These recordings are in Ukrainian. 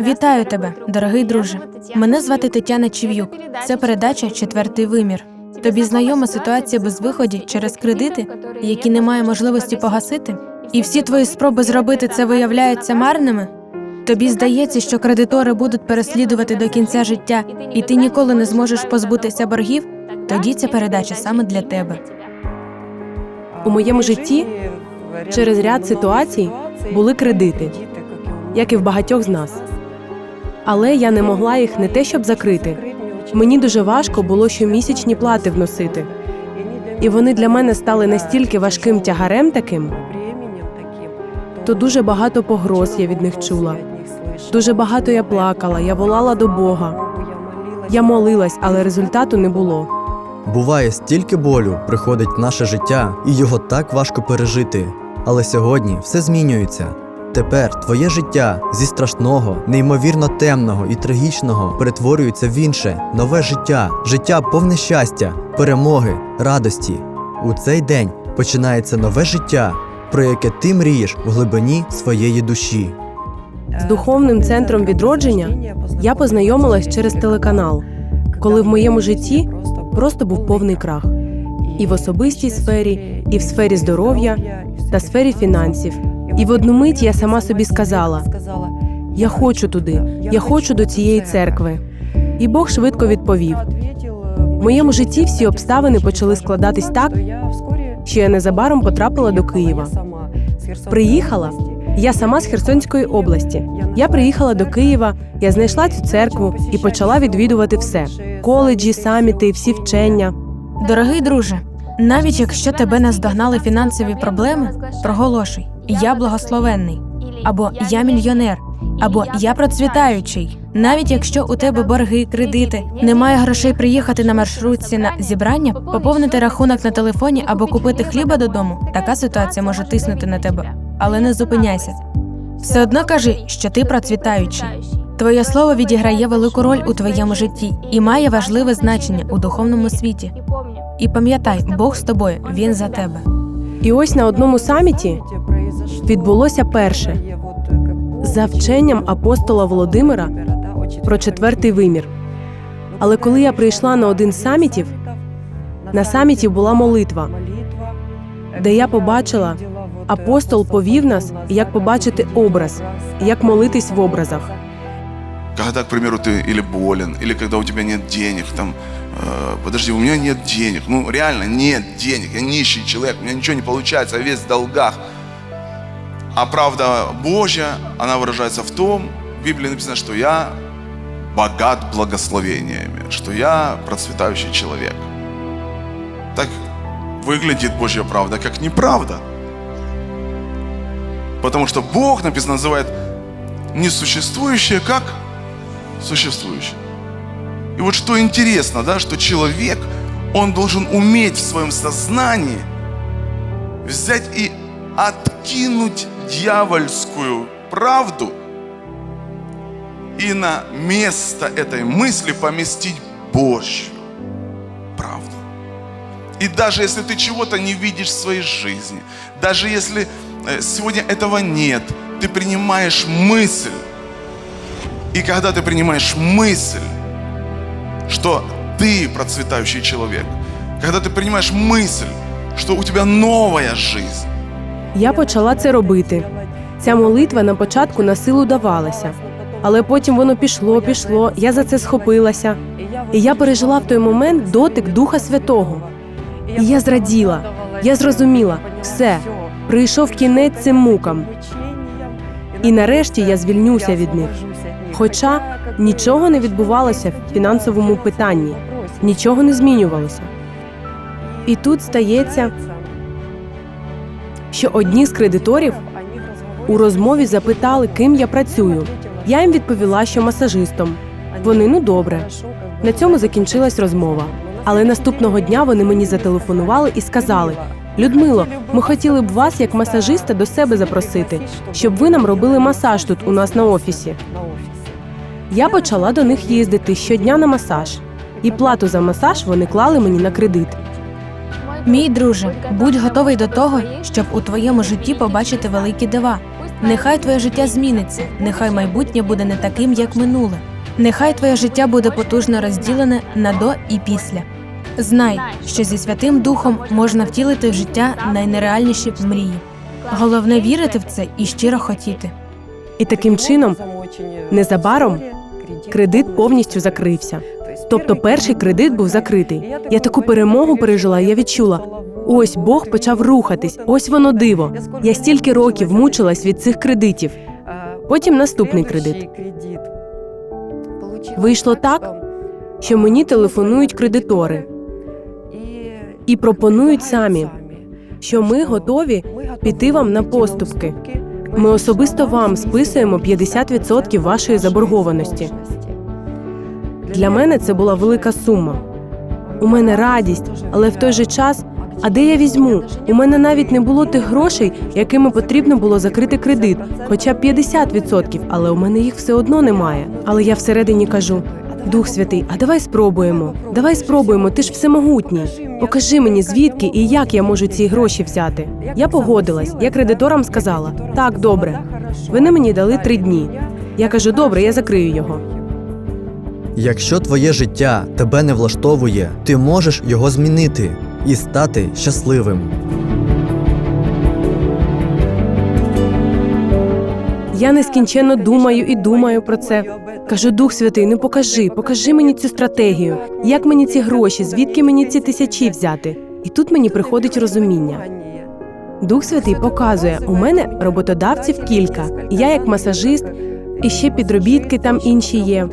Вітаю тебе, дорогий друже. Мене звати Тетяна Чів'юк. Це передача Четвертий вимір. Тобі знайома ситуація без виході через кредити, які немає можливості погасити, і всі твої спроби зробити це виявляються марними. Тобі здається, що кредитори будуть переслідувати до кінця життя, і ти ніколи не зможеш позбутися боргів. Тоді ця передача саме для тебе. У моєму житті через ряд ситуацій були кредити, як і в багатьох з нас. Але я не могла їх не те, щоб закрити. Мені дуже важко було щомісячні плати вносити. І вони для мене стали настільки важким тягарем таким, то дуже багато погроз я від них чула. Дуже багато я плакала, я волала до Бога. Я молилась, але результату не було. Буває стільки болю приходить в наше життя, і його так важко пережити. Але сьогодні все змінюється. Тепер твоє життя зі страшного, неймовірно темного і трагічного перетворюється в інше, нове життя, життя повне щастя, перемоги, радості. У цей день починається нове життя, про яке ти мрієш в глибині своєї душі. З духовним центром відродження я познайомилась через телеканал, коли в моєму житті просто був повний крах. І в особистій сфері, і в сфері здоров'я та сфері фінансів. І в одну мить я сама собі сказала: я хочу туди, я хочу до цієї церкви. І Бог швидко відповів: в моєму житті всі обставини почали складатись так, що я незабаром потрапила до Києва. Приїхала я сама з Херсонської області. Я приїхала до Києва, я знайшла цю церкву і почала відвідувати все: коледжі, саміти, всі вчення. Дорогий друже, навіть якщо тебе наздогнали фінансові проблеми, проголошуй я благословенний, або я мільйонер, або я процвітаючий. Навіть якщо у тебе борги, кредити, немає грошей приїхати на маршрутці на зібрання, поповнити рахунок на телефоні або купити хліба додому, така ситуація може тиснути на тебе, але не зупиняйся. Все одно кажи, що ти процвітаючий. Твоє слово відіграє велику роль у твоєму житті і має важливе значення у духовному світі. І пам'ятай, Бог з тобою, він за тебе. І ось на одному саміті відбулося перше за вченням апостола Володимира про четвертий вимір. Але коли я прийшла на один з самітів, на саміті була молитва, де я побачила, апостол повів нас, як побачити образ, як молитись в образах. Когда, к примеру, ты или болен, или когда у тебя нет денег, там, э, подожди, у меня нет денег, ну реально нет денег, я нищий человек, у меня ничего не получается, я весь в долгах. А правда Божья, она выражается в том, в Библии написано, что я богат благословениями, что я процветающий человек. Так выглядит Божья правда, как неправда. Потому что Бог, написано, называет несуществующее как существующее. И вот что интересно, да, что человек, он должен уметь в своем сознании взять и откинуть дьявольскую правду и на место этой мысли поместить Божью правду. И даже если ты чего-то не видишь в своей жизни, даже если э, сегодня этого нет, ты принимаешь мысль. И когда ты принимаешь мысль, что ты процветающий человек, когда ты принимаешь мысль, что у тебя новая жизнь, Я почала це робити. Ця молитва на початку на силу давалася, але потім воно пішло, пішло. Я за це схопилася. І я пережила в той момент дотик Духа Святого. І я зраділа, я зрозуміла, все, прийшов кінець цим мукам. І нарешті я звільнюся від них. Хоча нічого не відбувалося в фінансовому питанні, нічого не змінювалося. І тут стається, що одні з кредиторів у розмові запитали, ким я працюю. Я їм відповіла, що масажистом. Вони ну добре. На цьому закінчилась розмова. Але наступного дня вони мені зателефонували і сказали: Людмило, ми хотіли б вас як масажиста до себе запросити, щоб ви нам робили масаж тут у нас на офісі. Я почала до них їздити щодня на масаж, і плату за масаж вони клали мені на кредит. Мій друже, будь готовий до того, щоб у твоєму житті побачити великі дива. Нехай твоє життя зміниться, нехай майбутнє буде не таким, як минуле. Нехай твоє життя буде потужно розділене на до і після. Знай, що зі Святим Духом можна втілити в життя найнереальніші мрії. Головне вірити в це і щиро хотіти. І таким чином, незабаром кредит повністю закрився. Тобто перший кредит був закритий. Я таку перемогу пережила, я відчула. Ось Бог почав рухатись, ось воно диво. Я стільки років мучилась від цих кредитів. Потім наступний кредит. Вийшло так, що мені телефонують кредитори і пропонують самі, що ми готові піти вам на поступки. Ми особисто вам списуємо 50% вашої заборгованості. Для мене це була велика сума. У мене радість, але в той же час. А де я візьму? У мене навіть не було тих грошей, якими потрібно було закрити кредит, хоча б 50%, але у мене їх все одно немає. Але я всередині кажу: Дух Святий, а давай спробуємо. Давай спробуємо, ти ж всемогутній. Покажи мені, звідки і як я можу ці гроші взяти. Я погодилась. Я кредиторам сказала: так, добре. Вони мені дали три дні. Я кажу, добре, я закрию його. Якщо твоє життя тебе не влаштовує, ти можеш його змінити і стати щасливим. Я нескінченно думаю і думаю про це. Кажу, Дух Святий, ну покажи, покажи мені цю стратегію. Як мені ці гроші, звідки мені ці тисячі взяти? І тут мені приходить розуміння. Дух Святий показує, у мене роботодавців кілька. Я як масажист, і ще підробітки там інші є.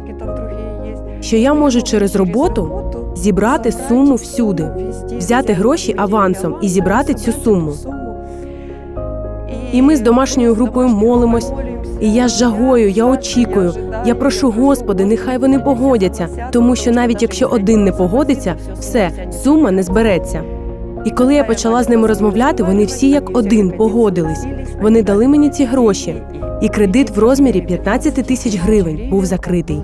Що я можу через роботу зібрати суму всюди, взяти гроші авансом і зібрати цю суму. І ми з домашньою групою молимось. І я з жагою, я очікую. Я прошу Господи, нехай вони погодяться, тому що навіть якщо один не погодиться, все, сума не збереться. І коли я почала з ними розмовляти, вони всі як один погодились. Вони дали мені ці гроші, і кредит в розмірі 15 тисяч гривень був закритий.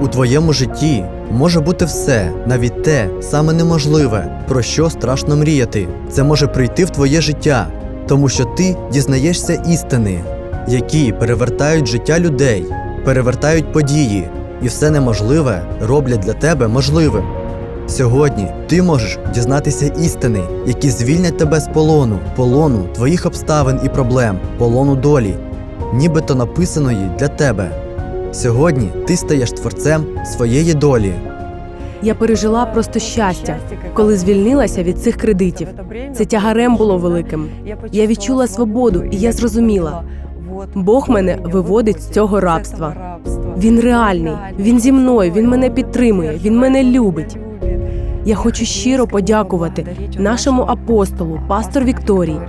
У твоєму житті може бути все, навіть те саме неможливе, про що страшно мріяти. Це може прийти в твоє життя, тому що ти дізнаєшся істини, які перевертають життя людей, перевертають події, і все неможливе роблять для тебе можливим. Сьогодні ти можеш дізнатися істини, які звільнять тебе з полону, полону твоїх обставин і проблем, полону долі, нібито написаної для тебе. Сьогодні ти стаєш творцем своєї долі. Я пережила просто щастя, коли звільнилася від цих кредитів. Це тягарем було великим. Я відчула свободу, і я зрозуміла. Бог мене виводить з цього рабства. Він реальний, він зі мною, він мене підтримує, він мене любить. Я хочу щиро подякувати нашому апостолу, пастор Вікторії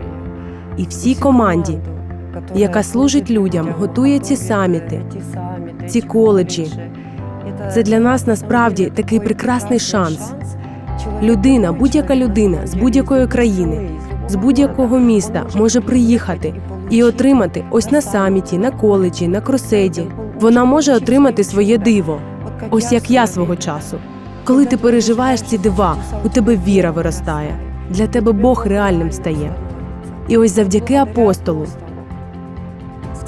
і всій команді, яка служить людям, готує ці саміти, ці коледжі. Це для нас насправді такий прекрасний шанс. Людина, будь-яка людина з будь-якої країни, з будь-якого міста може приїхати і отримати ось на саміті, на коледжі, на кроседі. Вона може отримати своє диво, ось як я свого часу. Коли ти переживаєш ці дива, у тебе віра виростає. Для тебе Бог реальним стає. І ось завдяки апостолу,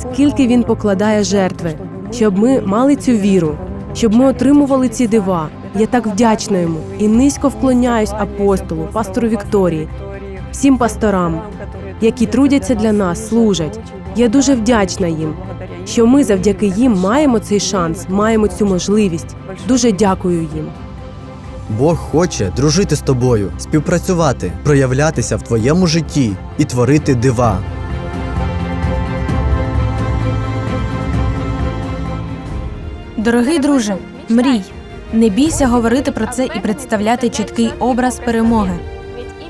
скільки він покладає жертви, щоб ми мали цю віру, щоб ми отримували ці дива. Я так вдячна йому і низько вклоняюсь апостолу, пастору Вікторії, всім пасторам, які трудяться для нас, служать. Я дуже вдячна їм, що ми завдяки їм маємо цей шанс, маємо цю можливість. Дуже дякую їм. Бог хоче дружити з тобою, співпрацювати, проявлятися в твоєму житті і творити дива. Дорогий друже, мрій. Не бійся говорити про це і представляти чіткий образ перемоги.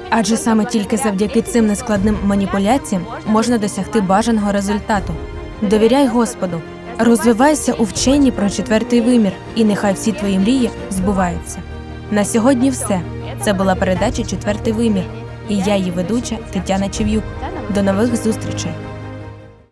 Адже саме тільки завдяки цим нескладним маніпуляціям можна досягти бажаного результату. Довіряй Господу, розвивайся у вченні про четвертий вимір, і нехай всі твої мрії збуваються. На сьогодні все. Це була передача Четвертий вимір. І я її ведуча Тетяна Чев'юк. До нових зустрічей.